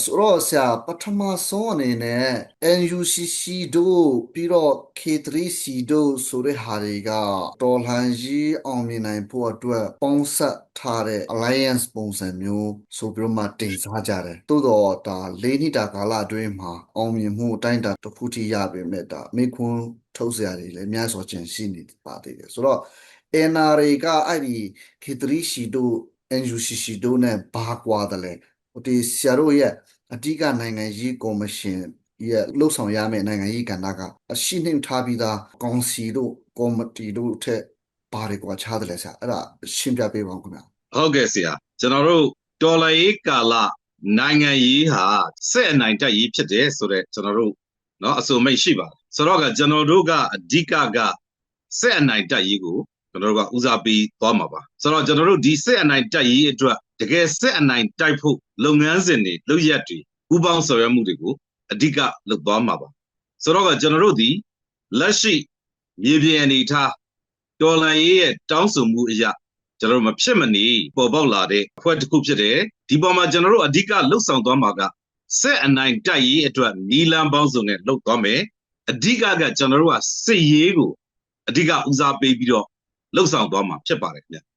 ဆိုတော့ဆရာပထမဆုံးအနေနဲ့ NUCC တို့ပြီးတော့ K3C တို့ဆိုတဲ့ဟာတွေကတော်လှန်ရေးအောင်မြင်နိုင်ဖို့အတွက်ပေါင်းဆက်ထားတဲ့ alliance ပုံစံမျိုးဆိုပြီးတော့မှတင်စားကြတယ်တိုးတော့ဒါ၄နှစ်တာကာလအတွင်းမှာအောင်မြင်မှုအတိုင်းအတာတစ်ခုထိရပေမဲ့ဒါမေခွန်းထုတ်စရာတွေလည်းအများစွာကျန်ရှိနေပါသေးတယ်ဆိုတော့ NRA ကအဲ့ဒီ K3C တို့ NUCC တို့နဲ့ဘာကွာတယ်လဲဟို ဒီဆရာတို့ရဲ့အဓိကနိုင်ငံရေးကော်မရှင်ရဲ့လှုပ်ဆောင်ရမယ့်နိုင်ငံရေးကဏ္ဍကအရှိနှိမ့်ထားပြီးသားကောင်စီတို့ကော်မတီတို့ထက်ဘာတွေကွာခြားတယ်လဲဆရာအဲ့ဒါရှင်းပြပေးပါဦးခင်ဗျာ ဟုတ်ကဲ့ဆရာကျွန်တော်တို့တော်လှန်ရေးကာလနိုင်ငံရေးဟာစက်အနိုင်တက်ရေးဖြစ်တယ်ဆိုတော့ကျွန်တော်တို့เนาะအစုံမိတ်ရှိပါတယ်ဆိုတော့ကကျွန်တော်တို့ကအဓိကကစက်အနိုင်တက်ရေးကိုကျွန်တော်တို့ကဦးစားပေးသွားမှာပါဆိုတော့ကျွန်တော်တို့ဒီစက်အနိုင်တက်ရေးအတွက် တကယ်စက်အနိုင်တိုက်ဖို့လုပ်ငန်းစဉ်တွေလုပ်ရက်တွေဥပအောင်ဆောင်ရွက်မှုတွေကိုအဓိကလုပ်သွားမှာပါဆိုတော့ကကျွန်တော်တို့ဒီလက်ရှိမြေပြင်အနေထားတော်လှန်ရေးရဲ့တောင်းဆိုမှုအရာကျွန်တော်တို့မဖြစ်မနေပေါ်ပေါက်လာတဲ့အဖွဲ့တစ်ခုဖြစ်တယ်ဒီပေါ်မှာကျွန်တော်တို့အဓိကလှုပ်ဆောင်သွားမှာကစက်အနိုင်တိုက်ရေးအတွက်နီလန်ပေါင်းစုံနဲ့လှုပ်သွားမယ်အဓိကကကျွန်တော်တို့ကစစ်ရေးကိုအဓိကဦးစားပေးပြီးတော့လှုပ်ဆောင်သွားမှာဖြစ်ပါတယ်ခင်ဗျ